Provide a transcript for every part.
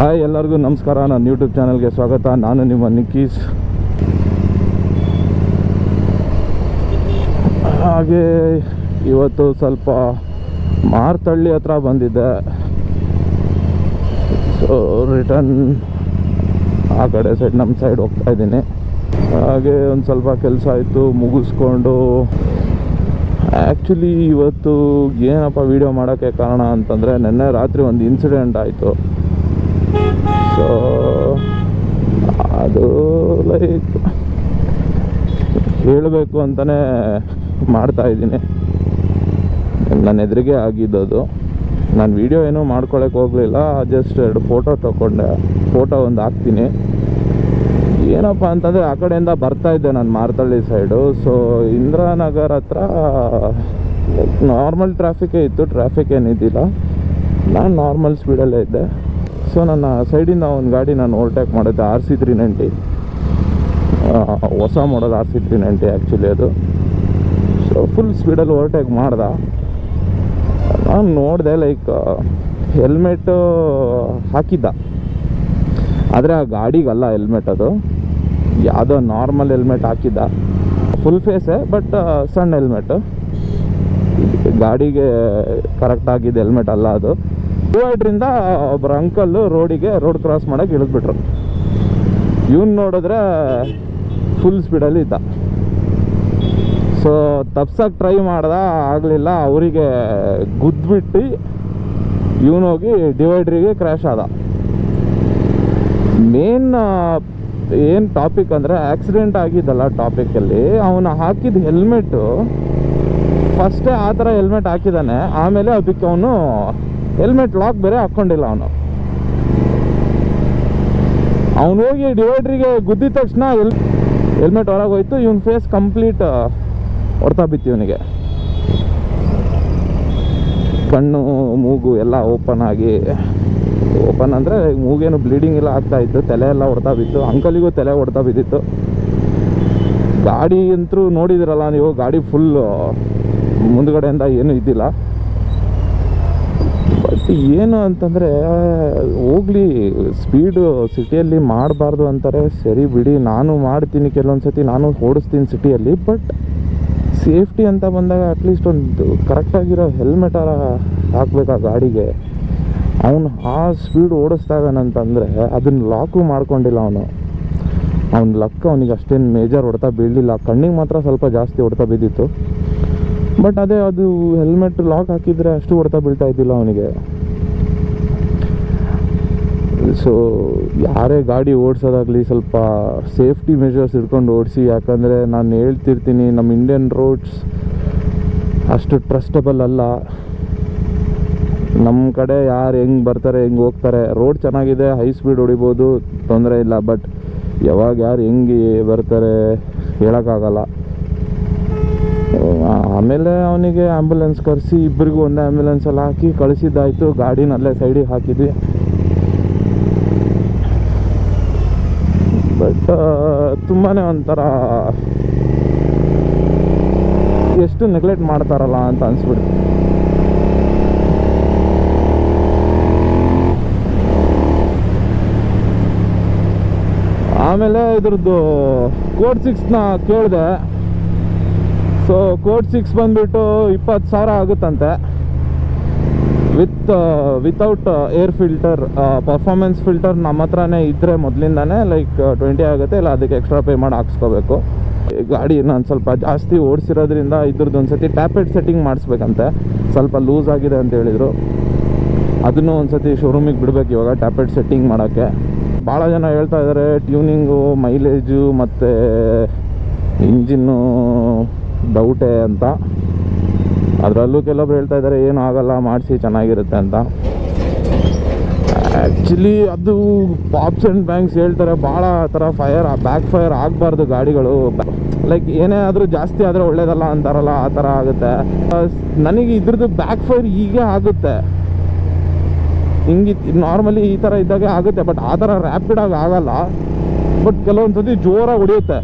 Hi ಎಲ್ಲರಿಗೂ ನಮಸ್ಕಾರ. ನನ್ನ ಯೂಟ್ಯೂಬ್ ಚಾನಲ್ಗೆ ಸ್ವಾಗತ. ನಾನು ನಿಮ್ಮ ನಿಕ್ಕೀಸ್ ಹಾಗೆ ಇವತ್ತು ಸ್ವಲ್ಪ ಮಾರ್ತಳ್ಳಿ ಹತ್ರ ಬಂದಿದ್ದೆ. ಸೊ ರಿಟರ್ನ್ ಆ ಕಡೆ ಸೈಡ್ ನಮ್ಮ ಸೈಡ್ ಹೋಗ್ತಾ ಇದ್ದೀನಿ. ಹಾಗೆ ಒಂದು ಸ್ವಲ್ಪ ಕೆಲಸ ಆಯಿತು, ಮುಗಿಸ್ಕೊಂಡು. ಆ್ಯಕ್ಚುಲಿ ಇವತ್ತು ಏನಪ್ಪ ವೀಡಿಯೋ ಮಾಡೋಕ್ಕೆ ಕಾರಣ ಅಂತಂದರೆ, ನಿನ್ನೆ ರಾತ್ರಿ ಒಂದು ಇನ್ಸಿಡೆಂಟ್ ಆಯಿತು. ಸೊ ಅದು ಲೈಕ್ ಹೇಳಬೇಕು ಅಂತಲೇ ಮಾಡ್ತಾ ಇದ್ದೀನಿ. ನನ್ನ ಎದುರಿಗೆ ಆಗಿದ್ದದು. ನಾನು ವೀಡಿಯೋ ಏನೂ ಮಾಡ್ಕೊಳಕ್ಕೆ ಹೋಗಲಿಲ್ಲ. ಜಸ್ಟ್ ಎರಡು ಫೋಟೋ ತಗೊಂಡೆ ಫೋಟೋ ಒಂದು ಹಾಕ್ತೀನಿ. ಏನಪ್ಪ ಅಂತಂದರೆ ಆ ಕಡೆಯಿಂದ ಬರ್ತಾ ಇದ್ದೆ ನಾನು ಮಾರ್ತಳ್ಳಿ ಸೈಡು ಸೊ ಇಂದಿರಾನಗರ್ ಹತ್ರ ನಾರ್ಮಲ್ ಟ್ರಾಫಿಕ್ಕೇ ಇತ್ತು. ಟ್ರಾಫಿಕ್ ಏನಿದ್ದಿಲ್ಲ. ನಾನು ನಾರ್ಮಲ್ ಸ್ಪೀಡಲ್ಲೇ ಇದ್ದೆ. ಸೊ ನನ್ನ ಸೈಡಿಂದ ಒಂದು ಗಾಡಿ ನಾನು ಓವರ್ಟೇಕ್ ಮಾಡಿದ್ದೆ, ಆರ್ ಸಿ ತ್ರೀ ನೈಂಟಿ. ಹೊಸ ಮಾಡೋದು R C three ninety actually ಅದು. ಸೊ ಫುಲ್ ಸ್ಪೀಡಲ್ಲಿ ಓವರ್ಟೇಕ್ ಮಾಡ್ದೆ. ನಾನು ನೋಡಿದೆ ಲೈಕ್ ಹೆಲ್ಮೆಟ್ಟು ಹಾಕಿದ್ದ. ಆದರೆ ಆ ಗಾಡಿಗಲ್ಲ ಹೆಲ್ಮೆಟ್ ಅದು. ಯಾವುದೋ ನಾರ್ಮಲ್ ಹೆಲ್ಮೆಟ್ ಹಾಕಿದ್ದ. ಫುಲ್ ಫೇಸೇ ಬಟ್ ಸಣ್ಣ ಹೆಲ್ಮೆಟ್ ಗಾಡಿಗೆ ಕರೆಕ್ಟ್ ಆಗಿದ್ದ ಹೆಲ್ಮೆಟ್ ಅಲ್ಲ ಅದು. ಡಿವೈಡ್ರಿಂದ ಒಬ್ಬರು ಅಂಕಲ್ಲು ರೋಡಿಗೆ ರೋಡ್ ಕ್ರಾಸ್ ಮಾಡೋಕ್ಕೆ ಇಳಿದ್ಬಿಟ್ರು. ಇವ್ನು ನೋಡಿದ್ರೆ ಫುಲ್ ಸ್ಪೀಡಲ್ಲಿ ಇದ್ದ. ಸೊ ತಪ್ಸಕ್ಕೆ ಟ್ರೈ ಮಾಡ್ದ, ಆಗಲಿಲ್ಲ. ಅವರಿಗೆ ಗುದ್ದುಬಿಟ್ಟು ಇವನೋಗಿ ಡಿವೈಡ್ರಿಗೆ ಕ್ರ್ಯಾಶ್ ಆದ. ಮೇನ್ ಏನು ಟಾಪಿಕ್ ಅಂದರೆ ಆಕ್ಸಿಡೆಂಟ್ ಆಗಿದ್ದಲ್ಲ ಟಾಪಿಕಲ್ಲಿ ಅವನು ಹಾಕಿದ ಹೆಲ್ಮೆಟ್ಟು ಫಸ್ಟೇ ಆ ಥರ ಹೆಲ್ಮೆಟ್ ಹಾಕಿದ್ದಾನೆ ಆಮೇಲೆ ಅದಕ್ಕೆ ಅವನು ಹೆಲ್ಮೆಟ್ ಲಾಕ್ ಬೇರೆ ಹಾಕ್ಕೊಂಡಿಲ್ಲ ಅವನು. ಅವನು ಹೋಗಿ ಡಿವೈಡ್ರಿಗೆ ಗುದ್ದಿದ ತಕ್ಷಣ ಎಲ್ ಹೆಲ್ಮೆಟ್ ಹೊರಗೆ ಹೋಯ್ತು, ಇವನ್ ಫೇಸ್ ಕಂಪ್ಲೀಟ್ ಹೊಡ್ತಾ ಬಿತ್ತು ಇವನಿಗೆ. ಕಣ್ಣು, ಮೂಗು ಎಲ್ಲ ಓಪನ್ ಆಗಿ ಓಪನ್ ಅಂದರೆ ಮೂಗೇನು ಬ್ಲೀಡಿಂಗ್ ಎಲ್ಲ ಆಗ್ತಾ ಇತ್ತು, ತಲೆ ಎಲ್ಲ ಹೊಡ್ತಾ ಬಿತ್ತು ಅಂಕಲಿಗೂ ತಲೆ ಹೊಡ್ತಾ ಬಿದ್ದಿತ್ತು. ಗಾಡಿ ಅಂತೂ ನೋಡಿದಿರಲ್ಲ ನೀವು, ಗಾಡಿ ಫುಲ್ ಮುಂದ್ಗಡೆಯಿಂದ ಏನೂ ಇದ್ದಿಲ್ಲ. ಏನು ಅಂತಂದರೆ, ಹೋಗ್ಲಿ ಸ್ಪೀಡು ಸಿಟಿಯಲ್ಲಿ ಮಾಡಬಾರ್ದು ಅಂತಾರೆ. ಸರಿ ಬಿಡಿ, ನಾನು ಮಾಡ್ತೀನಿ ಕೆಲವೊಂದು ಸತಿ, ನಾನು ಓಡಿಸ್ತೀನಿ ಸಿಟಿಯಲ್ಲಿ ಬಟ್ ಸೇಫ್ಟಿ ಅಂತ ಬಂದಾಗ ಅಟ್ಲೀಸ್ಟ್ ಒಂದು ಕರೆಕ್ಟಾಗಿರೋ ಹೆಲ್ಮೆಟರ ಹಾಕ್ಬೇಕು ಆ ಗಾಡಿಗೆ? ಅವನು ಆ ಸ್ಪೀಡ್ ಓಡಿಸ್ತಾ ಇದ್ದಾನಂತಂದರೆ ಅದನ್ನು ಲಾಕು ಮಾಡ್ಕೊಂಡಿಲ್ಲ ಅವನು. ಅವ್ನ ಲಕ್ಕ ಅವನಿಗೆ ಅಷ್ಟೇನು ಮೇಜರ್ ಹೊಡ್ತಾ ಬೀಳಲಿಲ್ಲ. ಕಣ್ಣಿಗೆ ಮಾತ್ರ ಸ್ವಲ್ಪ ಜಾಸ್ತಿ ಹೊಡ್ತಾ ಬಿದ್ದಿತ್ತು ಬಟ್ ಅದೇ ಅದು ಹೆಲ್ಮೆಟ್ ಲಾಕ್ ಹಾಕಿದರೆ ಅಷ್ಟು ಹೊಡ್ತಾ ಬೀಳ್ತಾ ಇದ್ದಿಲ್ಲ ಅವನಿಗೆ. ಸೊ ಯಾರೇ ಗಾಡಿ ಓಡಿಸೋದಾಗಲಿ ಸ್ವಲ್ಪ ಸೇಫ್ಟಿ ಮೆಷರ್ಸ್ ಹಿಡ್ಕೊಂಡು ಓಡಿಸಿ, ಯಾಕಂದರೆ ನಾನು ಹೇಳ್ತಿರ್ತೀನಿ ನಮ್ಮ ಇಂಡಿಯನ್ ರೋಡ್ಸ್ ಅಷ್ಟು ಟ್ರಸ್ಟಬಲ್ ಅಲ್ಲ. ನಮ್ಮ ಕಡೆ ಯಾರು ಹೆಂಗೆ ಬರ್ತಾರೆ, ಹೆಂಗೆ ಹೋಗ್ತಾರೆ ರೋಡ್ ಚೆನ್ನಾಗಿದೆ ಹೈ ಸ್ಪೀಡ್ ಹೊಡಿಬೋದು, ತೊಂದರೆ ಇಲ್ಲ ಬಟ್ ಯಾವಾಗ ಯಾರು ಹೆಂಗೆ ಬರ್ತಾರೆ ಹೇಳೋಕ್ಕಾಗಲ್ಲ. ಆಮೇಲೆ ಅವನಿಗೆ ಆ್ಯಂಬುಲೆನ್ಸ್ ಕರೆಸಿ ಇಬ್ಬರಿಗೂ ಒಂದೇ ಆ್ಯಂಬುಲೆನ್ಸಲ್ಲಿ ಹಾಕಿ, ಕಳಿಸಿದ್ದಾಯಿತು, ಗಾಡಿನಲ್ಲೇ ಸೈಡಿಗೆ ಹಾಕಿದ್ವಿ ಬಟ್ ತುಂಬಾ ಒಂಥರ ಎಷ್ಟು ನೆಗ್ಲೆಕ್ಟ್ ಮಾಡ್ತಾರಲ್ಲ ಅಂತ ಅನಿಸ್ಬಿಡ್ತು ಆಮೇಲೆ ಇದ್ರದ್ದು ಕೋಡ್ ಸಿಕ್ಸ್ನ ಕೇಳಿದೆ. ಸೊ ಕೋಡ್ ಸಿಕ್ಸ್ ಬಂದ್ಬಿಟ್ಟು ಇಪ್ಪತ್ತು ಸಾವಿರ ಆಗುತ್ತಂತೆ. With without air filter performance filter ನಮ್ಮ ಹತ್ರನೇ ಇದ್ದರೆ ಮೊದಲಿಂದನೇ ಲೈಕ್ ಟ್ವೆಂಟಿ ಆಗುತ್ತೆ, ಇಲ್ಲ ಅದಕ್ಕೆ ಎಕ್ಸ್ಟ್ರಾ ಪೇ ಮಾಡಿ ಹಾಕ್ಸ್ಕೋಬೇಕು. ಗಾಡಿ ನಾನು ಸ್ವಲ್ಪ ಜಾಸ್ತಿ ಓಡಿಸಿರೋದ್ರಿಂದ ಇದ್ರದ್ದು ಒಂದು ಸತಿ ಟ್ಯಾಪೆಟ್ ಸೆಟ್ಟಿಂಗ್ ಮಾಡಿಸ್ಬೇಕಂತೆ. ಸ್ವಲ್ಪ ಲೂಸ್ ಆಗಿದೆ ಅಂತ ಹೇಳಿದರು. ಅದನ್ನು ಒಂದು ಸತಿ ಶೋರೂಮಿಗೆ ಬಿಡಬೇಕು ಇವಾಗ ಟ್ಯಾಪೆಟ್ ಸೆಟ್ಟಿಂಗ್ ಮಾಡೋಕ್ಕೆ. ಭಾಳ ಜನ ಹೇಳ್ತಾ ಇದ್ದಾರೆ ಟ್ಯೂನಿಂಗು ಮೈಲೇಜು ಮತ್ತು ಇಂಜಿನ್ನು ಡೌಟೇ ಅಂತ. ಅದರಲ್ಲೂ ಕೆಲವೊಬ್ರು ಹೇಳ್ತಾ ಇದ್ದಾರೆ, ಏನು ಆಗಲ್ಲ, ಮಾಡಿಸಿ, ಚೆನ್ನಾಗಿರುತ್ತೆ ಅಂತ. ಆ್ಯಕ್ಚುಲಿ ಅದು ಪಾಪ್ಸ್ ಆ್ಯಂಡ್ ಬ್ಯಾಂಕ್ಸ್ ಹೇಳ್ತಾರೆ ಭಾಳ ಥರ ಫೈರ್ ಬ್ಯಾಕ್ ಫೈರ್ ಆಗಬಾರ್ದು ಗಾಡಿಗಳು. ಲೈಕ್ ಏನೇ ಆದರೂ ಜಾಸ್ತಿ ಆದರೆ ಒಳ್ಳೇದಲ್ಲ ಅಂತಾರಲ್ಲ, ಆ ಥರ ಆಗುತ್ತೆ. ನನಗೆ ಇದ್ರದ್ದು ಬ್ಯಾಕ್ ಫೈರ್ ಹೀಗೆ ಆಗುತ್ತೆ. ಹಿಂಗೆ ನಾರ್ಮಲಿ ಈ ಥರ ಇದ್ದಾಗೆ ಆಗುತ್ತೆ ಬಟ್ ಆ ಥರ ರ್ಯಾಪಿಡಾಗಿ ಆಗಲ್ಲ. ಬಟ್ ಕೆಲವೊಂದು ಸತಿ ಜೋರಾಗಿ ಹೊಡೆಯುತ್ತೆ.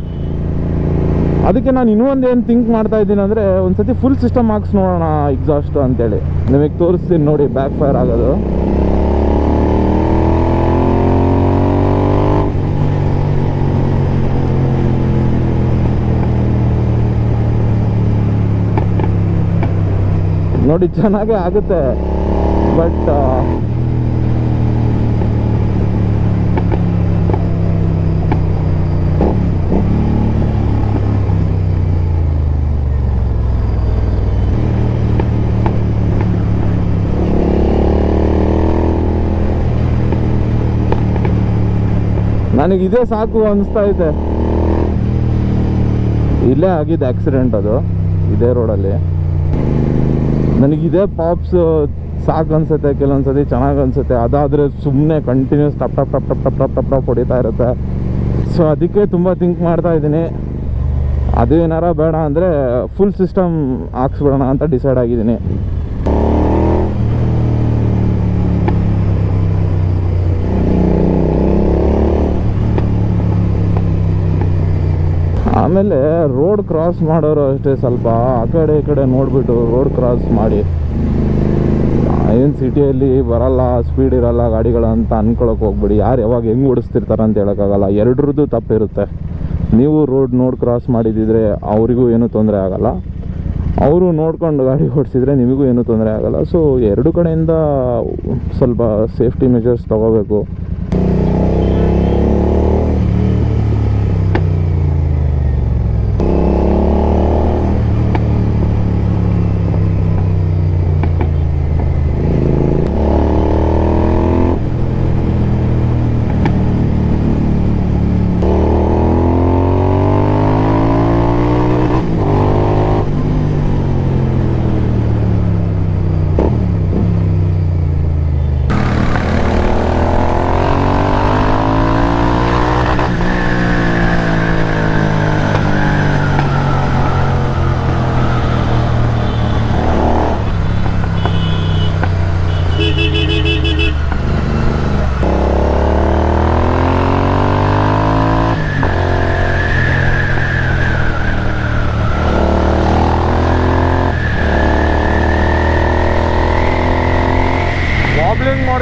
ಅದಕ್ಕೆ ನಾನು ಇನ್ನೂ ಒಂದು ಏನು ಥಿಂಕ್ ಮಾಡ್ತಾ ಇದ್ದೀನಿ ಅಂದರೆ ಒಂದು ಸತಿ ಫುಲ್ ಸಿಸ್ಟಮ್ ಹಾಕ್ಸ್ ನೋಡೋಣ ಎಕ್ಸಾಸ್ಟು ಅಂತೇಳಿ. ನಿಮಗೆ ತೋರಿಸ್ತೀನಿ ನೋಡಿ ಬ್ಯಾಕ್ ಫೈರ್ ಆಗೋದು. ನೋಡಿ, ಚೆನ್ನಾಗೇ ಆಗುತ್ತೆ. ಬಟ್ ನನಗೆ ಇದೇ ಸಾಕು ಅನಿಸ್ತಾ ಇದೆ. ಇಲ್ಲೇ ಆಗಿದೆ ಆಕ್ಸಿಡೆಂಟ್ ಅದು, ಇದೇ ರೋಡಲ್ಲಿ ನನಗಿದೇ ಪಾಪ್ಸ್ ಸಾಕು ಅನ್ಸುತ್ತೆ, ಕೆಲವೊಂದ್ಸತಿ ಚೆನ್ನಾಗಿ ಅನಿಸುತ್ತೆ, ಅದಾದರೆ ಸುಮ್ಮನೆ ಕಂಟಿನ್ಯೂಸ್ ಟಪ್ ಟಪ್ ಟಪ್ ಟಪ್ ಟಪ್ ಟಪ್ ಟಪ್ ಟಪ್ ಹೊಡಿತಾ ಇರುತ್ತೆ. ಸೊ ಅದಕ್ಕೆ ತುಂಬ ಥಿಂಕ್ ಮಾಡ್ತಾ ಇದ್ದೀನಿ. ಅದು ಏನಾರ ಬೇಡ ಅಂದರೆ ಫುಲ್ ಸಿಸ್ಟಮ್ ಹಾಕ್ಸ್ಬಿಡೋಣ ಅಂತ ಡಿಸೈಡ್ ಆಗಿದ್ದೀನಿ. ಆಮೇಲೆ ರೋಡ್ ಕ್ರಾಸ್ ಮಾಡೋರು ಅಷ್ಟೇ ಸ್ವಲ್ಪ ಆ ಕಡೆ ಈ ಕಡೆ ನೋಡಿಬಿಟ್ಟು ರೋಡ್ ಕ್ರಾಸ್ ಮಾಡಿ. ಏನು ಸಿಟಿಯಲ್ಲಿ ಬರಲ್ಲ ಸ್ಪೀಡ್ ಇರಲ್ಲ ಅಂತ ಅನ್ಕೊಳಕ್ಕೆ ಹೋಗ್ಬಿಡಿ. ಯಾರು ಯಾವಾಗ ಹೆಂಗೆ ಓಡಿಸ್ತಿರ್ತಾರೆ ಅಂತ ಹೇಳೋಕ್ಕಾಗಲ್ಲ. ಎರಡರದ್ದು ತಪ್ಪಿರುತ್ತೆ. ನೀವು ರೋಡ್ ನೋಡಿ ಕ್ರಾಸ್ ಮಾಡಿದ್ದಿದ್ರೆ ಅವರಿಗೂ ಏನೂ ತೊಂದರೆ ಆಗಲ್ಲ. ಅವರು ನೋಡ್ಕೊಂಡು ಗಾಡಿ ಓಡಿಸಿದ್ರೆ ನಿಮಗೂ ಏನೂ ತೊಂದರೆ ಆಗಲ್ಲ. ಸೊ ಎರಡು ಕಡೆಯಿಂದ ಸ್ವಲ್ಪ ಸೇಫ್ಟಿ ಮೆಷರ್ಸ್ ತಗೋಬೇಕು.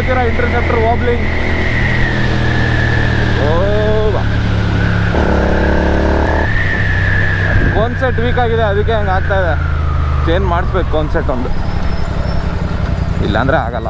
ಮಾಡ್ತೀರಾ ಇಂಟರ್ಸೆಪ್ಟರ್ ವಾಬ್ಲಿಂಗ್ ಕಾನ್ಸೆಟ್ ವೀಕ್ ಆಗಿದೆ, ಅದಕ್ಕೆ ಹಂಗೆ ಆಗ್ತಾ ಇದೆ. ಚೇಂಜ್ ಮಾಡಿಸ್ಬೇಕು ಕಾನ್ಸೆಟ್ ಒಂದು. ಇಲ್ಲಾಂದ್ರೆ ಆಗಲ್ಲ.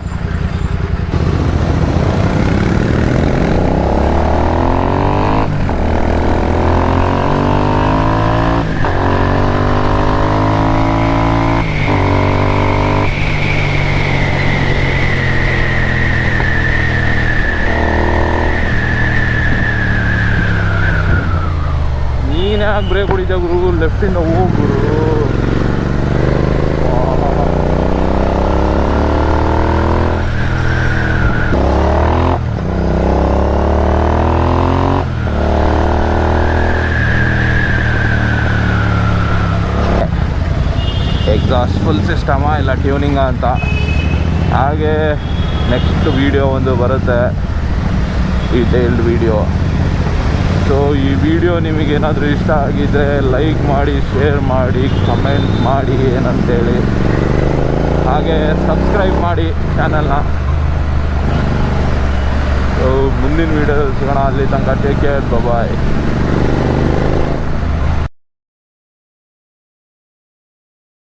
ಯಾಕೆ ಬ್ರೇಕ್ ಹೊಡಿತಾ ಗುರು ಲೆಫ್ಟಿಂದ ಹೋಗು, ಗುರು. ಎಕ್ಸಾಸ್ಟ್ ಫುಲ್ ಸಿಸ್ಟಮ ಇಲ್ಲ ಟ್ಯೂನಿಂಗ ಅಂತ. ಹಾಗೆ ನೆಕ್ಸ್ಟ್ ವೀಡಿಯೋ ಒಂದು ಬರುತ್ತೆ. ಡೀಟೇಲ್ಡ್ ವಿಡಿಯೋ ಸೊ ಈ ವಿಡಿಯೋ ನಿಮಗೇನಾದರೂ ಇಷ್ಟ ಆಗಿದ್ದರೆ ಲೈಕ್ ಮಾಡಿ ಶೇರ್ ಮಾಡಿ ಕಮೆಂಟ್ ಮಾಡಿ ಏನಂತೇಳಿ. ಹಾಗೆ ಸಬ್ಸ್ಕ್ರೈಬ್ ಮಾಡಿ ಚಾನಲ್ನ ಸೊ ಮುಂದಿನ ವೀಡಿಯೋ ಸಿಗೋಣ. ಅಲ್ಲಿ ತನಕ ಟೇಕ್ ಕೇರ್ ಬಾಯ್